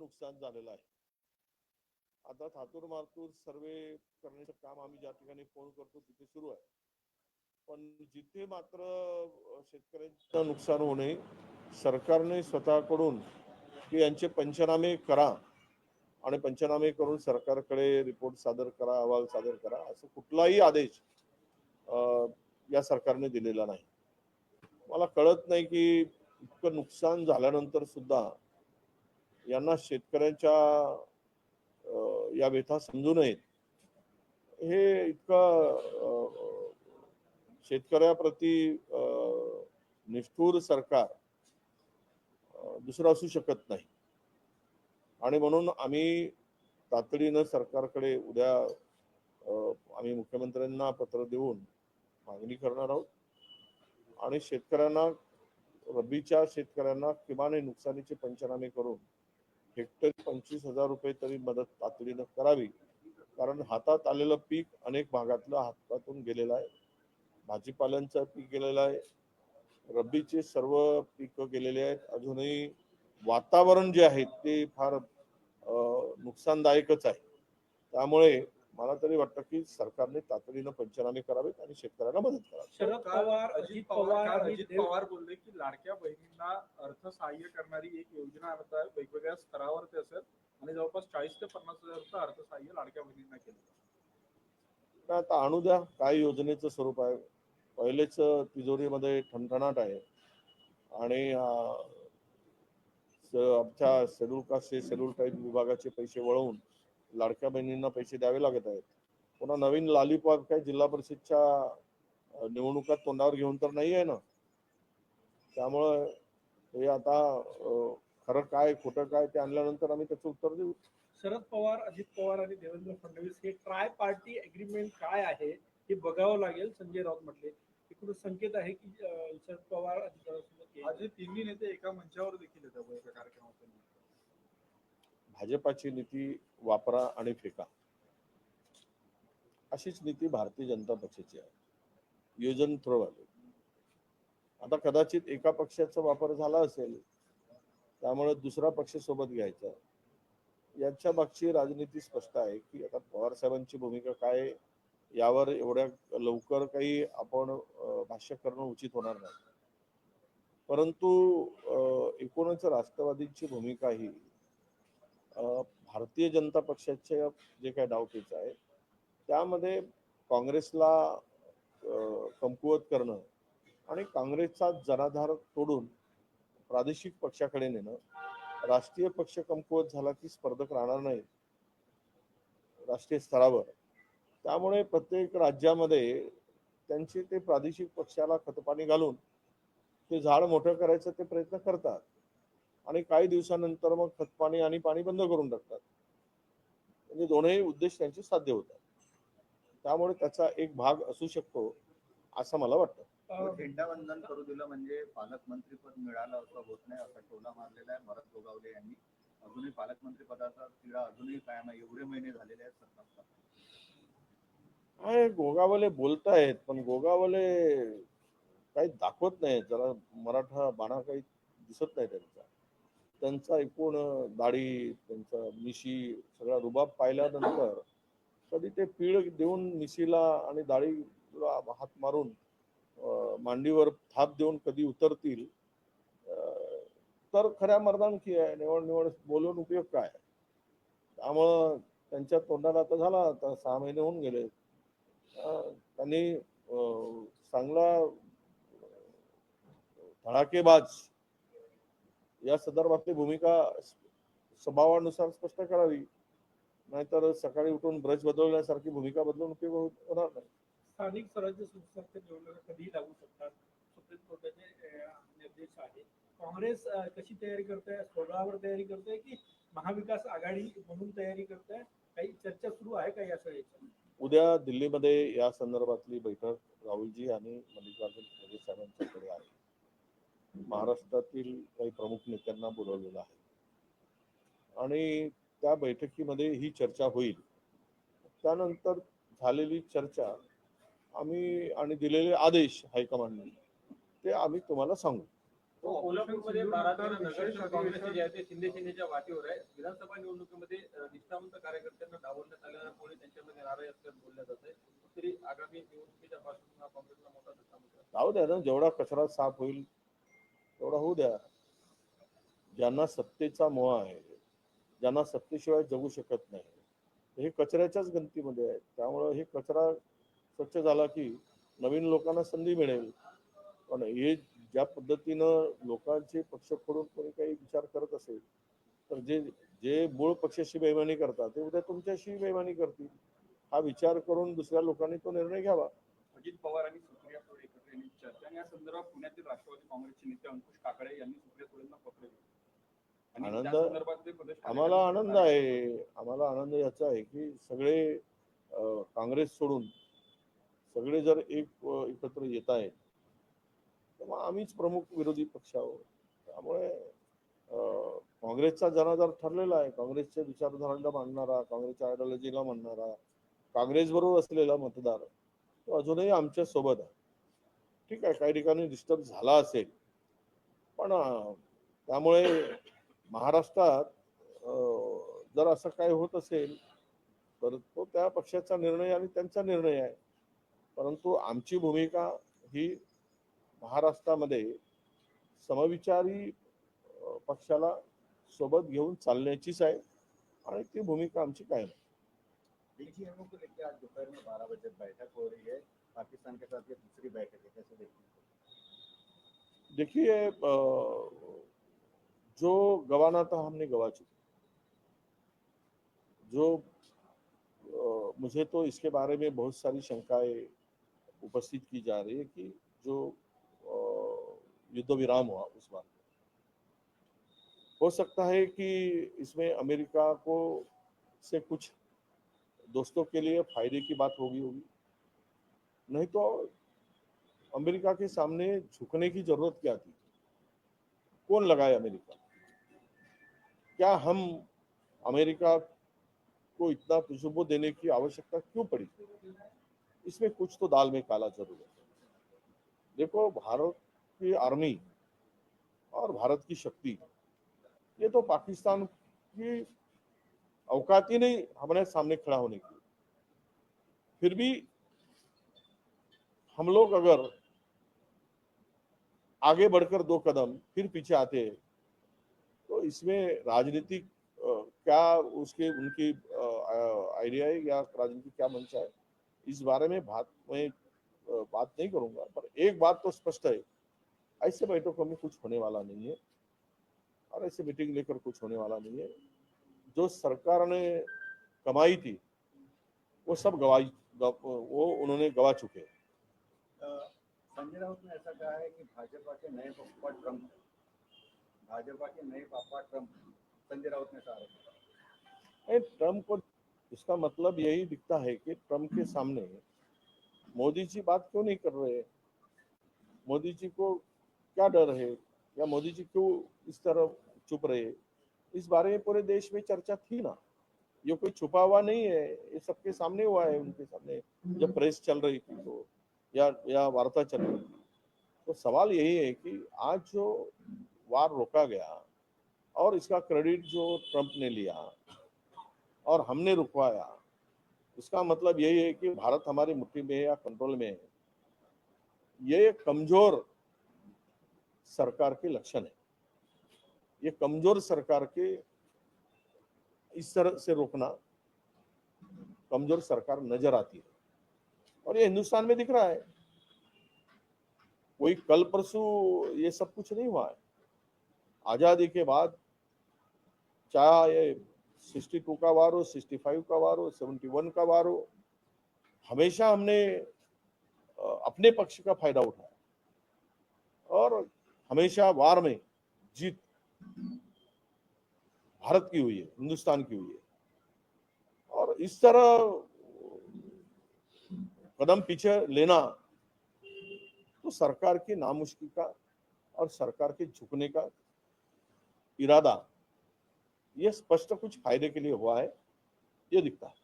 नुकसान झालेलं आहे. आता थातूर मारतूर सर्वे करण्याचं काम आम्ही ज्या ठिकाणी फोन करतो तिथे सुरू आहे. पण जिथे मात्र शेतकऱ्यांचं नुकसान होणे सरकारने स्वतःकडून की यांचे पंचनामे करा आणि पंचनामे करून सरकारकडे रिपोर्ट सादर करा अहवाल सादर करा असं कुठलाही आदेश या सरकारने दिलेला नाही. मला कळत नाही की इतकं नुकसान झाल्यानंतर सुद्धा यांना शेतकऱ्यांच्या या व्यथा समजू नयेत. हे इतकं शेतकऱ्याप्रती निष्ठूर सरकार दुसरं असू शकत नाही. आणि म्हणून आम्ही तातडीनं सरकारकडे उद्या आम्ही मुख्यमंत्र्यांना पत्र देऊन मागणी करणार आहोत. आणि शेतकऱ्यांना रब्बीच्या शेतकऱ्यांना किमान हे नुकसानीचे पंचनामे करून हेक्टरी पंचवीस हजार रुपये तरी मदत तातडीनं करावी. कारण हातात आलेलं पीक अनेक भागातलं हातातून गेलेलं आहे. भाजीपाल्यांचं पीक गेलेलं आहे. रब्बीचे सर्व पीक गेलेले आहेत. अजूनही वातावरण जे आहे ते फार नुकसानदायकच आहे. त्यामुळे मला तरी वाटतं की सरकारने तातडीनं पंचनामे करावेत आणि शेतकऱ्यांना मदत करावी. शरद पवार अजित पवार अजित पवार बोलले की लाडक्या बहिणींना अर्थसहाय्य करणारी एक योजना आणत आहे. वेगवेगळ्या स्तरावर ते असेल. आणि जवळपास चाळीस ते पन्नास हजारचं अर्थसहाय्य लाडक्या बहिणींना केलं. आता आणू द्या काय योजनेचं स्वरूप आहे. पहिलेच तिजोरीमध्ये ठणठणाट आहे. आणि आमच्या शेड्यूल कास्ट शेड्यूल टाईप विभागाचे पैसे वळवून लाडक्या बहिणींना पैसे द्यावे लागत आहेत. पुन्हा नवीन लालीपॉप काय जिल्हा परिषदच्या निवडणुका तोंडावर घेऊन तर नाही आहे ना? त्यामुळं हे आता खरं काय खोटं काय ते आणल्यानंतर आम्ही त्याचं उत्तर देऊ. शरद पवार अजित पवार आणि देवेंद्र फडणवीस हे ट्राय पार्टी अग्रीमेंट काय आहे हे बघावं लागेल संजय राऊत म्हटले. एकूण संकेत आहे की शरद पवार अजित येईल. आज हे तिन्ही नेते एका मंचावर देखील येतात कार्यक्रमात भाजपाची नीती वापरा आणि फेका. अशीच नीती भारतीय जनता पक्षाची आहे. योजन थ्रोवाले. आता कदाचित एका पक्षाचा वापर झाला असेल त्यामुळे दुसरा पक्ष सोबत घ्यायचा. यांच्या मागची राजनीती स्पष्ट आहे की आता पवार साहेबांची भूमिका काय यावर एवढ्या लवकर काही आपण भाष्य करणं उचित होणार नाही. परंतु एकूणच राष्ट्रवादीची भूमिका ही भारतीय जनता पक्षाचे जे काही डावपेच आहे त्यामध्ये काँग्रेसला कमकुवत करणं आणि काँग्रेसचा जनाधार तोडून प्रादेशिक पक्षाकडे नेणं राष्ट्रीय पक्ष कमकुवत झाला की स्पर्धक राहणार नाही राष्ट्रीय स्तरावर. त्यामुळे प्रत्येक राज्यामध्ये त्यांचे ते प्रादेशिक पक्षाला खतपाणी घालून ते झाड मोठं करायचं ते प्रयत्न करतात. आणि काही दिवसानंतर मग खतपाणी आणि पाणी बंद करून टाकतात. म्हणजे दोनही उद्देश त्यांचे साध्य होतात. त्यामुळे त्याचा एक भाग असू शकतो असं मला वाटतं. अं, झेंडावंदन करू दिलं म्हणजे पालकमंत्री पद मिळालं असं होत नाही असा टोला मारलेला आहे भरत गोगावले यांनी. अजूनही पालकमंत्री पदाचा तिढा अजूनही कायम आहे एवढे महिने झालेले आहेत सरकार काय गोगावले बोलतायत पण गोगावले काही दाखवत नाही जरा मराठा बाणा काही दिसत नाही त्यांचा. त्यांचा एकूण दाढी त्यांचा मिशी सगळा रुबाब पाहिल्यानंतर कधी ते पीळ देऊन मिशीला आणि दाढीला हात मारून मांडीवर थाप देऊन कधी उतरतील तर खऱ्या मर्दानकी आहे निवड निवड बोलून उपयोग काय? त्यामुळं त्यांच्या तोंडाला आता झाला आता सहा महिने होऊन गेले. त्यांनी चांगला धडाकेबाज या संदर्भातली भूमिका स्वभावानुसार स्पष्ट करावी. नाहीतर सकाळी उठून ब्रश बदलण्यासारखी भूमिका बदलून उपयोग होणार नाही. स्थानिक स्वराज्य संस्थांच्या निवडणुका कधीही लागू शकतात. सुप्रीम कोर्टाचे निर्देश आहे काँग्रेस कशी तयारी करते स्वबळावर तयारी करते की महाविकास आघाडी म्हणून तयारी करते काही चर्चा सुरू आहे का या सगळ्याच्या उद्या दिल्लीमध्ये या संदर्भातली बैठक राहुलजी आणि मल्लिकार्जुन खरगे साहेबांच्याकडे आहे. महाराष्ट्रातील काही प्रमुख नेत्यांना बोलवलेलं आहे. आणि त्या बैठकीमध्ये ही चर्चा होईल. त्यानंतर झालेली चर्चा आम्ही आणि दिलेले आदेश हायकमांडने ते आम्ही तुम्हाला सांगू. तो कोल्हापूरमध्ये बारा तेरा काँग्रेसचे जे आहे ते शिंदे वाटेवर आहे विधानसभा निवडणुकीमध्ये निष्ठावंत कार्यकर्त्यांना डावलण्यात त्यांच्यामध्ये नाराज असल्याचं बोललं जात आहे तरी आगामी निवडणुकीच्या पासून काँग्रेसला मोठा धक्का बसला. जाऊ द्या ना जेवढा कचरा साफ होईल तेवढा होऊ द्या. ज्यांना सत्तेचा मोह आहे ज्यांना सत्तेशिवाय जगू शकत नाही हे कचऱ्याच्याच गंतीमध्ये आहे त्यामुळं हे कचरा स्वच्छ झाला की नवीन लोकांना संधी मिळेल. पण हे ज्या पद्धतीनं लोकांचे पक्ष फोडून कोणी काही विचार करत असेल तर जे जे मूळ पक्षाशी बेमानी करतात ते उद्या तुमच्याशी बेमानी करतील. हा विचार करून दुसऱ्या लोकांनी तो निर्णय घ्यावा. अजित पवार आणि सुप्रिया चर्चा आणि या संदर्भात पुण्यातील राष्ट्रवादी काँग्रेसचे नेते अंकुश काकडे यांनी सुप्रिया सुळेंना पत्र आम्हाला आनंद आहे. आम्हाला आनंद याचा आहे की सगळे काँग्रेस सोडून सगळे जर एक एकत्र येत आहेत तर मग आम्हीच प्रमुख विरोधी पक्ष आहोत. त्यामुळे काँग्रेसचा जनाधार ठरलेला आहे. काँग्रेसच्या विचारधाराला मानणारा काँग्रेसच्या आयडिओलॉजीला मानणारा काँग्रेस बरोबर असलेला मतदार तो अजूनही आमच्यासोबत आहे. ठीक आहे काही ठिकाणी डिस्टर्ब झाला असेल. पण त्यामुळे महाराष्ट्रात जर असं काय होत असेल तर तो त्या पक्षाचा निर्णय आणि त्यांचा निर्णय आहे. परंतु आमची भूमिका ही महाराष्ट्रामध्ये समविचारी पक्षाला सोबत घेऊन चालण्याचीच आहे आणि ती भूमिका आमची कायम आहे. डीजीएमओ को बैठक हो रही है। पाकिस्तान के साथ ये दूसरी बैठक है कैसे देखते हैं? देखिए जो गवाना था हमने गवा चुके जो अ, मुझे तो इसके बारे में बहुत सारी शंकाएँ उपस्थित की जा रही है कि जो युद्ध विराम हुआ उस बार हो सकता है कि इसमें अमेरिका को से कुछ दोस्तों के लिए फ़ायदे की बात होगी होगी। नहीं तो अमेरिका के सामने झुकने की ज़रूरत क्या थी? कौन लगाए अमेरिका? क्या हम अमेरिका को इतना तजुर्बो देने की आवश्यकता क्यों पड़ी? इसमें कुछ तो दाल में काला ज़रूर है। देखो, भारत की आर्मी और भारत की शक्ति, ये तो पाकिस्तान की औकात ही नहीं हमारे सामने खड़ा होने की। फिर भी हम लोग अगर आगे बढ़कर दो कदम फिर पीछे आते तो इसमें राजनीतिक क्या उसके, उनकी आइडिया है या राजनीतिक क्या मंशा है? इस बारे में बात, मैं बात नहीं करूँगा, पर एक बात तो स्पष्ट है। ऐसे बैठकों में कुछ होने वाला नहीं है और ऐसे मीटिंग लेकर कुछ होने वाला नहीं है। जो सरकार ने कमाई थी, वो सब गवाई वो उन्होंने गवा चुके हैं। संजय राउत ने ऐसा कहा है कि भाजपा के नए पप्पा ट्रंप भाजपा के नए पापा ट्रंप संजय राउत ने कहा। ट्रंप को इसका मतलब यही दिखता है कि ट्रंप के सामने मोदी जी बात क्यों नहीं कर रहे मोदी जी को क्या डर है? या मोदी जी क्यों इस तरह चुप रहे? इस बारे में पूरे देश में चर्चा थी ना। ये कोई छुपा हुआ नहीं है। ये सबके सामने हुआ है, उनके सामने। जब प्रेस चल रही थी तो। या या वार्ता चल रही तो सवाल यही है कि आज जो वार रोका गया और इसका क्रेडिट जो ट्रंप ने लिया और हमने रुकवाया, इसका मतलब यही है कि भारत हमारी मुट्ठी में है या कंट्रोल में है, ये कमज़ोर सरकार के लक्षण है। ये कमज़ोर सरकार के इस तरह से रोकना कमज़ोर सरकार नज़र आती है। और ये हिंदुस्तान में दिख रहा है। कोई कल परसों ये सब कुछ नहीं हुआ है। आज़ादी के बाद चाहे सिक्सटी टू का वार हो, सिक्सटी फाइव का वार हो, सेवेंटी वन का वार हो, हमेशा हमने अपने पक्ष का फ़ायदा उठाया। और हमेशा वार में जीत भारत की हुई है, हिंदुस्तान की हुई है। और इस तरह कदम पीछे लेना तो सरकार की नामुश्की का और सरकार के झुकने का इरादा यह स्पष्ट कुछ फ़ायदे के लिए हुआ है, ये दिखता है.